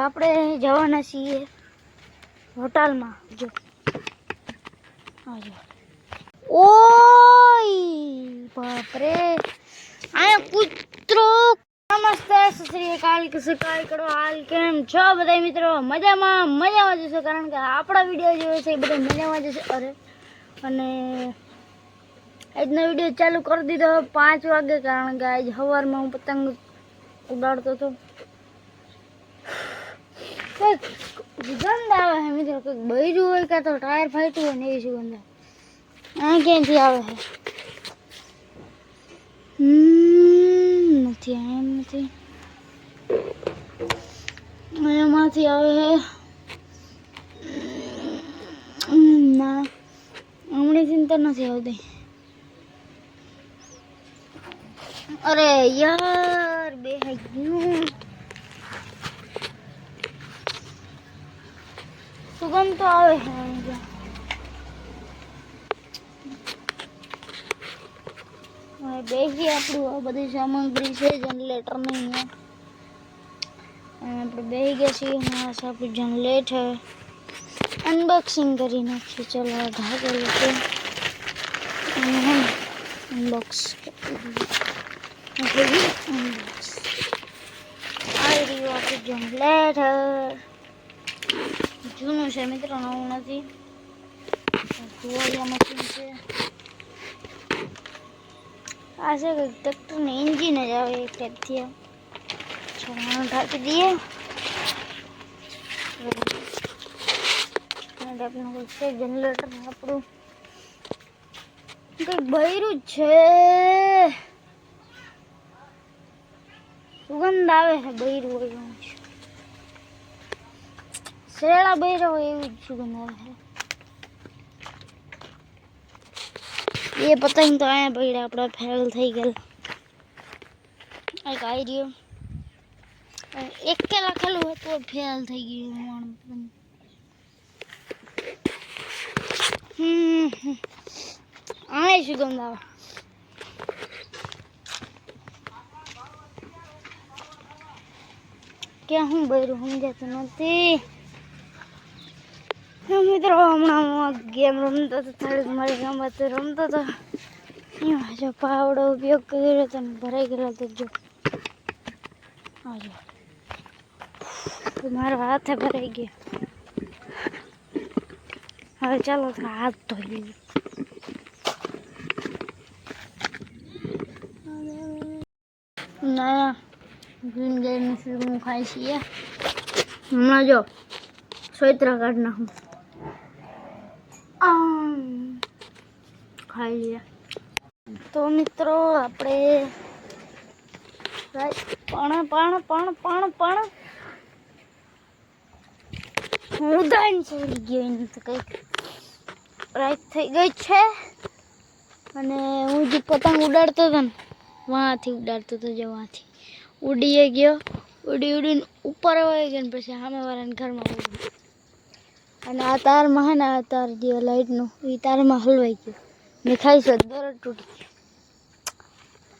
આપણે જવાના છીએ હોટલમાં. જો. આ ઓય, બાપરે. આયા કૂતરો. નમસ્તે, સત શ્રી અકાલ, કે સકાલ કરો હાલ, કેમ છો બધા મિત્રો? મજામાં મજામાં જશો કારણ કે આપણા વીડિયો જોયો છે એ બધા મજામાં જશે અરે, અને આજનો વીડિયો ચાલુ કરી દીધો પાંચ વાગે, કારણ કે આજ સવારમાં હું પતંગ ઉડાડતો હતો. કંઈક સુગંધ આવે છે. મિત્રો કંઈક બૈરું હોય કાં તો ટાયર ફાટ્યું હોય ને એવી સુગંધ આવે? આ ક્યાંથી આવે છે? નથી એમ નથી. એમાંથી આવે છે. ના હમણાં ચિંતા નથી આવતી. અરે યાર બે ગયું. સુગંધ તો આવે છે આની તો. હવે બેસી આપણું આ બધી સામગ્રી છે જનરેટરની અહીંયા અને આપણે બેસી ગયા છીએ અને આ છે આપણું જનરેટર અનબોક્સિંગ કરી નાખીએ ચલો આ ઘા કરીએ તો અનબોક્સ અનબોક્સ આવી રહ્યું આપણું જનરેટર જૂનું છે મિત્રો નવું નથી ધોવાળિયા મશીન છે આ છે કંઈક ટ્રેક્ટરનું એન્જિન જ આવે એક ટાઈપથી છોકરાનું ઢાંકી દઈએ ટાઈપનું કંઈક છે જનરેટર આપણું કંઈક બૈરું જ છે સુગંધ આવે છે બૈરું હોય શેરડા બૈરા હોય એવી જ સુગંધ આવે છે એ પતંગ તો અહીંયા પડ્યા આપણા ફેલ થઈ ગયેલ એક આવી રહ્યો એક કે લખેલું હતું ફેલ થઈ ગયું મારું હમ. આને સુગંધ આવે ક્યાં હું બૈરું સમજાતું નથી મિત્રો હમણાં હું ગેમ રમતો હતો થોડીક મારી ગમત રમતો હતો. એમાં જો પાવડો ઉપયોગ કર્યો હતો ને ભરાઈ ગયેલો હતો જો. મારો હાથે ભરાઈ ગયો. હવે ચાલો હાથ ધોઈ લઈએ. ના ગ્રીન ગેમની ફિલ્મ ખાઈ છીએ. હમણાં જો સોયત્રા કાઢ નાખું આમ. ખાઈ તો મિત્રો, આપણે પણ પણ પણ પણ પણ. હું દાન ગયો એની તો કંઈક. રાઈટ થઈ ગઈ છે. અને હું જે પતંગ ઉડાડતો હતો ને વાંથી ઉડાડતો હતો, જે વાંથી ઉડીએ ગયો. ઉડી ઉડીને ઉપર આવી ગયો ને પછી સામેવાળાને ઘરમાં ઉડી અને આ તારમાં હે ને આ તાર જે લાઈટનું એ તારમાં હલવાઈ ગયું. મેં ખાઈશું દોર તૂટી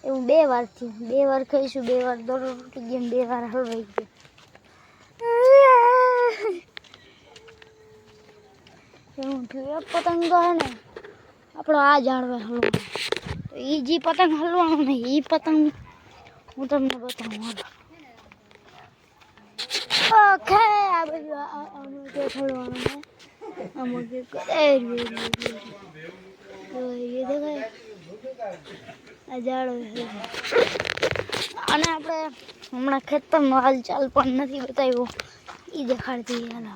એવું બે વાર થયું. બે વાર ખાઈશું, બે વાર દોર તૂટી ગયો, બે વાર હલવાઈ ગયો. એવું થયું. પતંગ હે ને, આપણો આ જાણવા હલવાનો. એ જે પતંગ હલવાનો ને એ પતંગ હું તમને બતાવું. ઓકે આ બધું આ- આ- આમાં કે હલવાનું ને આમાં કે કરે રહ્યું, રહ્યું, રહ્યું. તો એ દેખાય આ જાળવે હલવાનું. અને આપણે હમણાં ખેતરનો હાલચાલ પણ નથી બતાવ્યો એ દેખાડતી હાલો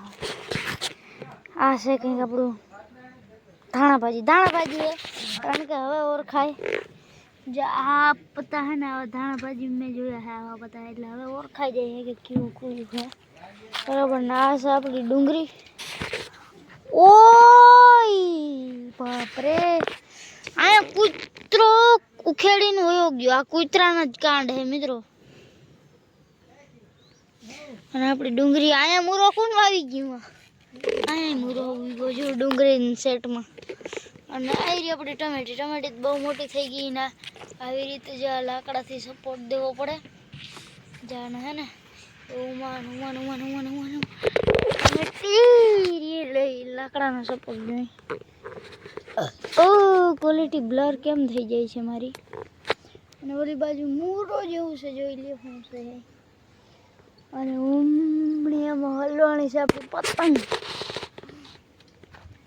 આ છે કંઈક આપણું ધાણા ભાજી ધાણા ભાજી હે કારણ કે હવે ઓળખાય જે આ પત્તા હે ને આવા ધાણા ભાજી મેં જોયા છે આવા પત્તા એટલે હવે ઓળખાઈ જાય છે કે કેવું કયું છે બરાબર ના છે આપણી ડુંગળી ઓય, બાપરે. આ કૂતરો ઉખેડીને વયો ગયો. આ કૂતરાના જ કાંડ હે મિત્રો. અને આપણી ડુંગળી અહીંયા મૂરો કોણ વાવી ગયું અહીંયા મૂરો ગયો જો ડુંગળી સેટમાં. અને આવી રહી આપણી ટમેટી. ટમેટી બહુ મોટી થઈ ગઈ ને આવી રીતે જે લાકડાથી સપોર્ટ દેવો પડે. જાણે હે ને. ઉમાન ઉમાન ઉમાન ઉમાન ઉમાન લાકડાનો સપોર્ટ જોઈ. ઓ ક્વોલિટી બ્લર કેમ થઈ જાય છે મારી? અને ઓલી બાજુ મૂરો જેવું છે, જોઈ લે હું છે. અને ઉમણીયામાં હલવાણી છે, આપણી પતંગ.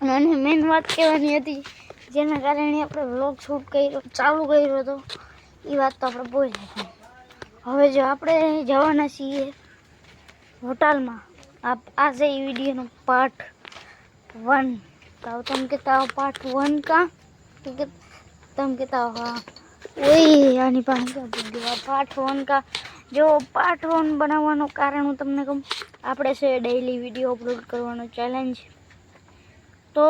અને મેન વાત કહેવાની હતી, જેના કારણે આપણે વ્લોગ શૂટ કર્યો, ચાલુ કર્યો હતો એ વાત તો આપણે બોલી હવે જો આપણે જવાના છીએ હોટલમાં. આપ આજે એ વિડીયોનો પાર્ટ વન તો તમ કહેતા હો પાર્ટ વન કા? કે તમે હા ઓય, આની પાસે ક્યાં પૂછ્યું પાર્ટ વન કા? જો પાર્ટ વન બનાવવાનું કારણ હું તમને કહું, આપણે છે ડેઈલી વીડિયો અપલોડ કરવાનો ચેલેન્જ તો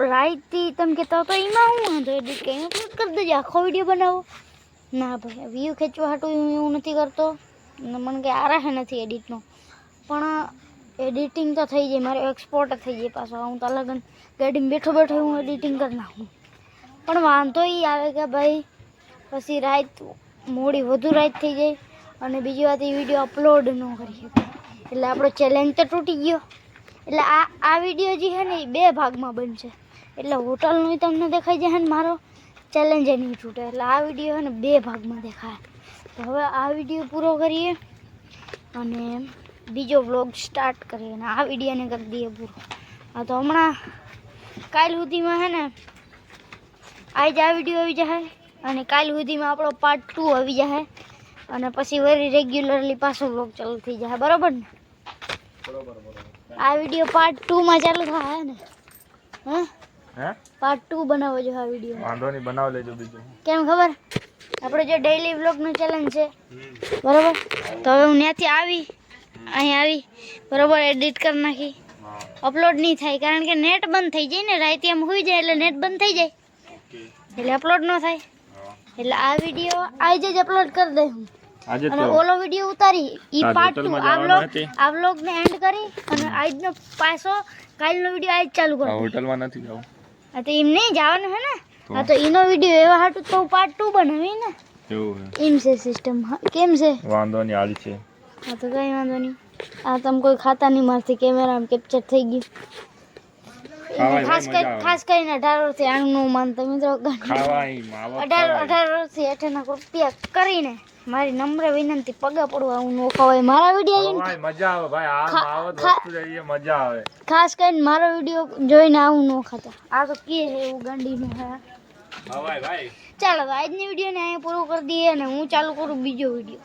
રાઈટથી તમે કહેતા તો એમાં હું વાંધો એડિટ કરીને અપલોડ કરી દેજો, આખો વીડિયો બનાવો. ના ભાઈ વ્યૂ ખેંચવા હાટું હું એવું નથી કરતો. મને કંઈ આરાહે નથી એડિટનો પણ એડિટિંગ તો થઈ જાય, મારે એક્સપોર્ટ થઈ જાય પાછો. હું તો અલગ ગાડીમાં બેઠો બેઠો હું એડિટિંગ કરી નાખું. પણ વાંધો એ આવે કે ભાઈ, પછી રાત મોડી વધુ રાત થઈ જાય અને બીજી વાત એ વીડિયો અપલોડ ન કરી શકે. એટલે આપણો ચેલેન્જ તો તૂટી ગયો. એટલે આ આ વીડિયો જે છે ને એ બે ભાગમાં બનશે. એટલે હોટલનું તમને દેખાઈ જાય ને મારો. ચેલેન્જ નહીં તૂટે. એટલે આ વીડિયો છે ને બે ભાગમાં દેખાય. તો હવે આ વીડિયો પૂરો કરીએ અને બીજો વ્લોગ સ્ટાર્ટ કરીએ અને આ વિડીયોને કરી દઈએ પૂરો. હા તો હમણાં કાલ સુધીમાં હે ને આજ આ વીડિયો આવી જાય અને કાલ સુધીમાં આપણો પાર્ટ ટુ આવી જાય અને પછી વરી રેગ્યુલરલી પાછો વ્લોગ ચાલુ થઈ જાય બરાબર ને? આ વીડિયો પાર્ટ ટુમાં ચાલુ થાય ને? હા? હે? પાર્ટ ટુ બનાવો જો આ વીડિયો વાંધો નહીં બનાવી લેજો બીજો. કેમ ખબર? આપણે જે ડેઈલી વ્લોગનું ચેલેન્જ છે. બરાબર? તો હવે હું ત્યાંથી આવી અહીં આવી બરાબર એડિટ કરી નાખી. અપલોડ નહીં થાય કારણ કે નેટ બંધ થઈ જાય ને રાતે એમ હોઈ જાય એટલે નેટ બંધ થઈ જાય. એટલે અપલોડ ન થાય. એટલે આ વીડિયો આજે જ અપલોડ કરી દે હું. અને ઓલો વીડિયો ઉતારી. ઈ પાર્ટ ટુ આ વ્લોગ આ વ્લોગ વ્લોગને એન્ડ કરી અને આજનો પાછો કાલનો વીડિયો આજ ચાલુ કરી હોટલમાં નથી જવું. હા તો એમ નહીં જવાનું હે ને? હા તો એનો વીડિયો એવા હાટુ તો પાર્ટ ટુ બનાવી ને. એવું એમ છે સિસ્ટમ કેમ છે? વાંધો નહીં આલી છે. હા તો કઈ વાંધો નહીં. આ તમે કોઈ ખાતા નહીં મારથી કેમેરામાં કેપ્ચર થઈ ગયું. ખાસ કરી ખાસ કરીને અઢાર વર્ષથી આણનું માનતા મિત્રો અઢાર. અઢાર વર્ષથી હેઠળના રૂપિયા કરીને મારી નમ્ર વિનંતી પગે પડવા હું નો ખવાય. મારા વીડિયો મજા આવે ભાઈ. આ ખા- વસ્તુ છે મજા આવે. ખાસ કરીને મારો વીડિયો જોઈને આવું નોખાતા ખાતા. આ તો કે છે એવું ગાંડીનું હે. હા ભાઈ. ચાલો આજની આજની વિડીયોને અહીંયા પૂરો કરી દઈએ અને હું ચાલુ કરું બીજો વીડિયો.